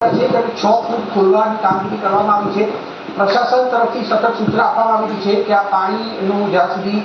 છે ફૂટ ખોલવાની કામગીરી કરવામાં આવી છે. પ્રશાસન તરફથી સતત સૂચના આપવામાં આવી છે કે આ પાણીનું જ્યાં સુધી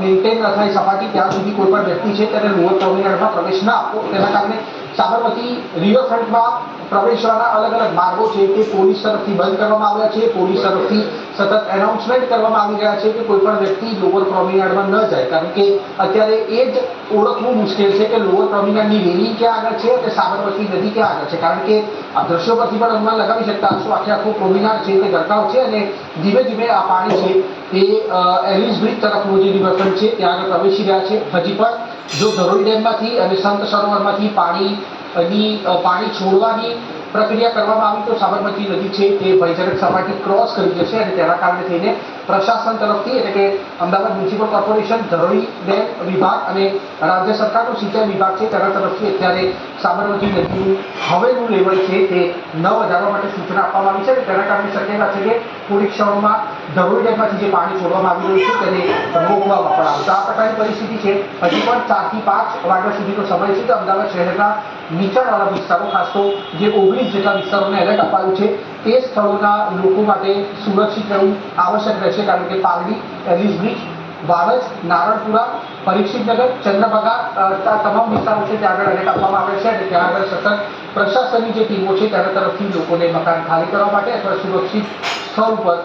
મેન્ટેન ન થાય, સપાટી, ત્યાં સુધી કોઈ પણ વ્યક્તિ છે, તેને લોઅર ટર્મિનલમાં પ્રવેશ ના આપવો તેના કારણે સાબરમતી રિવરફ્રન્ટમાં પ્રવેશવાના અલગ અલગ માર્ગો છે તે પોલીસ તરફથી બંધ કરવામાં આવ્યા છે પોલીસ તરફથી સતત એનાઉન્સમેન્ટ કરવામાં આવી રહ્યા છે કે કોઈ પણ વ્યક્તિ લોઅર પ્રોમિનાડમાં ન જાય કારણ કે અત્યારે એ જ ઓળખવું મુશ્કેલ છે કે લોઅર પ્રોમિનાડની રેલિંગ ક્યાં આગળ છે અને સાબરમતી નદી ક્યાં આગળ છે. કારણ કે આ દ્રશ્યો પરથી પણ અનુમાન લગાવી શકતા હશો આખે આખું પ્રોમિનાડ છે તે ગરકાવ છે અને ધીમે ધીમે આ પાણી છે તે અ, એલિસ બ્રિજ તરફનું જે રિવરફ્રન્ટ છે ત્યાં આગળ પ્રવેશી રહ્યા છે. હજી પણ જો ધરોઈ ડેમમાંથી અને સંત સરોવરમાંથી પાણીની પાણી છોડવાની પ્રક્રિયા કરવામાં આવી તો સાબરમતી નદી છે તે ભયજનક સપાટી ક્રોસ કરી જશે અને તેના કારણે થઈને પ્રશાસન તરફથી એટલે કે Ahmedabad municipal corporation, Dharoi dam વિભાગ અને રાજ્ય સરકારનું સિંચાઈ વિભાગ છે, તેના તરફથી અત્યારે સાબરમતી નદીનું હવેનું લેવલ છે તે ન વધારવા માટે સૂચના આપવામાં આવી છે અને તેના કારણે શક્યતા છે કે થોડીક ક્ષણોમાં ધરોઈ ડેમમાંથી જે પાણી છોડવામાં આવી રહ્યું છે તેને રોકવામાં પણ આવશે આ પ્રકારની પરિસ્થિતિ છે. હજી પણ ચારથી પાંચ વાગ્યા સુધીનો સમય છે તો અમદાવાદ શહેરના નીચાણવાળા વિસ્તારો, ખાસ તો જે ઓગણીસ જેટલા વિસ્તારોને એલર્ટ અપાયું છે, તે સ્થળોના લોકો માટે સુરક્ષિત રહેવું આવશ્યક રહેશે. કારણ કે પાલડી એલિસ બ્રિજ વાડજ નારણપુરા, પરીક્ષિતનગર, ચંદ્રભાગા તમામ વિસ્તારો છે ત્યાં આગળ એલર્ટ આપવામાં આવે છે અને ત્યાં આગળ સતત પ્રશાસનની જે ટીમો છે તેના તરફથી લોકોને મકાન ખાલી કરવા માટે અથવા સુરક્ષિત સ્થળ ઉપર